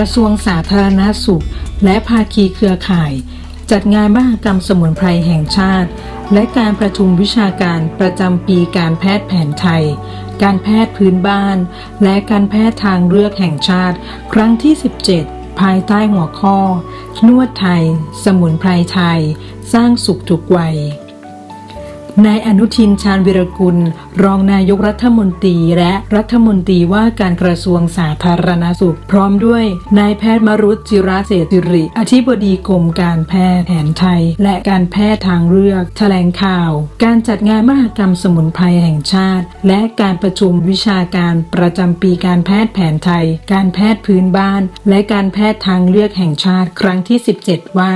ระทรวงสาธารณสุข และภาคีเครือข่าย จัดงานมหกรรมสมุนไพรแห่งชาติ และการประชุมวิชาการประจำปีการแพทย์แผนไทย การแพทย์พื้นบ้าน และการแพทย์ทางเลือกแห่งชาติ ครั้งที่ 17 ภายใต้หัวข้อ นวดไทย สมุนไพรไทย สร้างสุขทุกวัย นายอนุทินชาญวิรกุล รองนายกรัฐมนตรีและรัฐมนตรีว่าการกระทรวงสาธารณสุข พร้อมด้วยนายแพทย์มรุตจิระเศรษฐิริ อธิบดีกรมการแพทย์แผนไทย และการแพทย์ทางเลือก แถลงข่าว การจัดงานมหกรรมสมุนไพรแห่งชาติ และการประชุมวิชาการประจำปีการแพทย์แผนไทย การแพทย์พื้นบ้าน และการแพทย์ทางเลือกแห่งชาติ ครั้งที่ 17 ว่า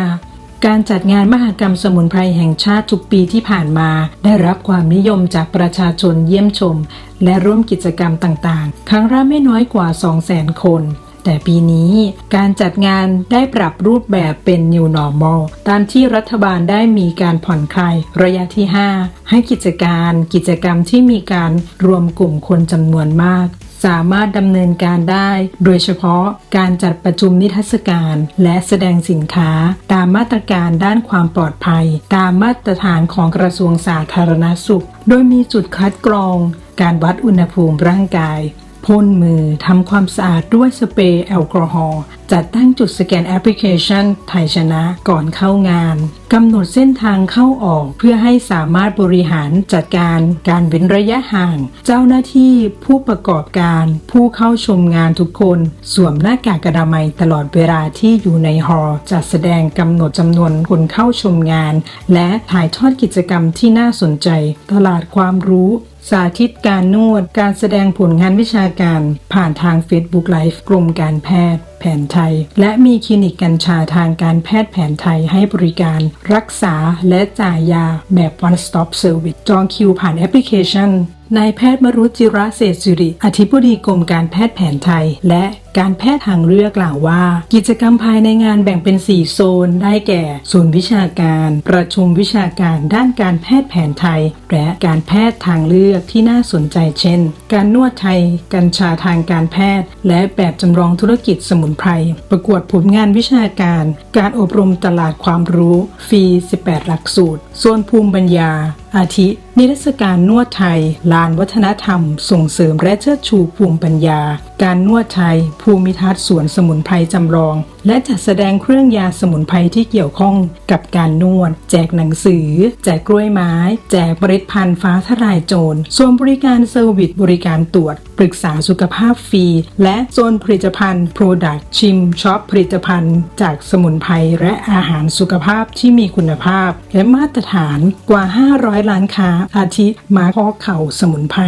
การจัดงานมหกรรมสมุนไพรแห่งชาติทุกปีที่ผ่านมา ได้รับความนิยมจากประชาชนเยี่ยมชม และร่วมกิจกรรมต่างๆ ครั้งละไม่น้อยกว่า 200,000 คน แต่ปีนี้การจัดงานได้ปรับรูปแบบเป็น New Normal ตามที่รัฐบาลได้มีการผ่อนคลายระยะที่ 5 ให้กิจการกิจกรรมที่มีการรวมกลุ่มคนจำนวนมาก สามารถดำเนินการได้ โดยเฉพาะการจัดประชุมนิทรรศการและแสดงสินค้า ตามมาตรการด้านความปลอดภัย ตามมาตรฐานของกระทรวงสาธารณสุข โดยมีจุดคัดกรอง การวัดอุณหภูมิร่างกาย พ่นมือทำความสะอาดด้วยสเปรย์แอลกอฮอล์จัดตั้งจุดสแกนแอปพลิเคชัน ไทยชนะก่อนเข้างานกำหนดเส้นทางเข้าออกเพื่อให้สามารถบริหารจัดการการเว้นระยะห่าง เจ้าหน้าที่ผู้ประกอบการผู้เข้าชมงานทุกคน สวมหน้ากากอนามัยตลอดเวลาที่อยู่ในฮอล์จัดแสดงกำหนดจำนวนคนเข้าชมงาน และถ่ายทอดกิจกรรมที่น่าสนใจ ตลาดความรู้ สาธิตการนวด การแสดงผลงานวิชาการ ผ่านทาง Facebook Live กรมการแพทย์ แผนไทย และมีคลินิกกัญชาทางการแพทย์แผนไทยให้บริการ รักษาและจ่ายยาแบบ one stop service จองคิวผ่านแอปพลิเคชัน นายแพทย์มรุจิระเศษฐศิริ อธิบดีกรมการแพทย์แผนไทย และการแพทย์ทางเลือกกล่าวว่า กิจกรรมภายในงานแบ่งเป็น 4 โซน ได้แก่ศูนย์วิชาการ ประชุมวิชาการด้านการแพทย์แผนไทย และการแพทย์ทางเลือกที่น่าสนใจเช่น การนวดไทย กัญชาทางการแพทย์ และแบบจำลองธุรกิจสมุนไพร ประกวดผลงานวิชาการ การอบรมตลาดความรู้ ฟรี 18 หลักสูตร โซนภูมิปัญญาอาทิ นิทรรศการนวดไทย ลานวัฒนธรรม ส่งเสริมและเชิดชูภูมิปัญญา การนวดไทย ภูมิทัศน์สวนสมุนไพรจำลอง และจัดแสดงเครื่องยาสมุนไพรที่เกี่ยวข้องกับการนวด แจกหนังสือ แจกกล้วยไม้ แจกเมล็ดพันธ์ฟ้าทลายโจรส่วนบริการเซอร์วิสบริการตรวจ ปรึกษาสุขภาพฟรี และโซนผลิตภัณฑ์ Product ชิมช็อปผลิตภัณฑ์ จากสมุนไพรและอาหารสุขภาพที่มีคุณภาพ และมาตรฐานกว่า 500 ล้านค้า อาทิมาข้อเข่าสมุนไพร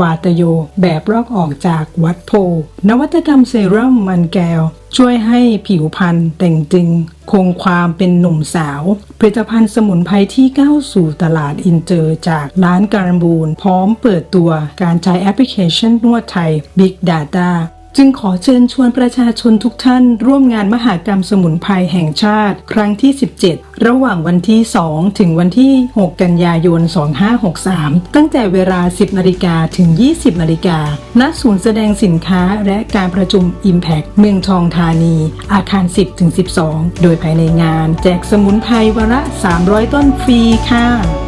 วาตโย แบบลอกออกจากวัดโพนวัตกรรมเซรั่มมันแก้ว ช่วยให้ผิวพรรณแต่งตึงคงความเป็นหนุ่มสาว ผลิตภัณฑ์สมุนไพรที่ก้าวสู่ตลาดอินเตอร์จากร้านการบูนพร้อมเปิดตัวการใช้แอปพลิเคชันนวดไทย Big Data จึงขอเชิญชวนประชาชนทุกท่าน ร่วมงานมหากรรมสมุนไพรแห่งชาติ ครั้งที่ 17 ระหว่างวันที่ 2 ถึงวันที่ 6 กันยายน 2563 ตั้งแต่เวลา 10นาฬิกาถึง 20นาฬิกาณศูนย์แสดงสินค้าและการประชุม Impact เมืองทองธานี อาคาร 10ถึง12 โดยภายในงาน แจกสมุนไพรวันละ300 ต้นฟรีค่ะ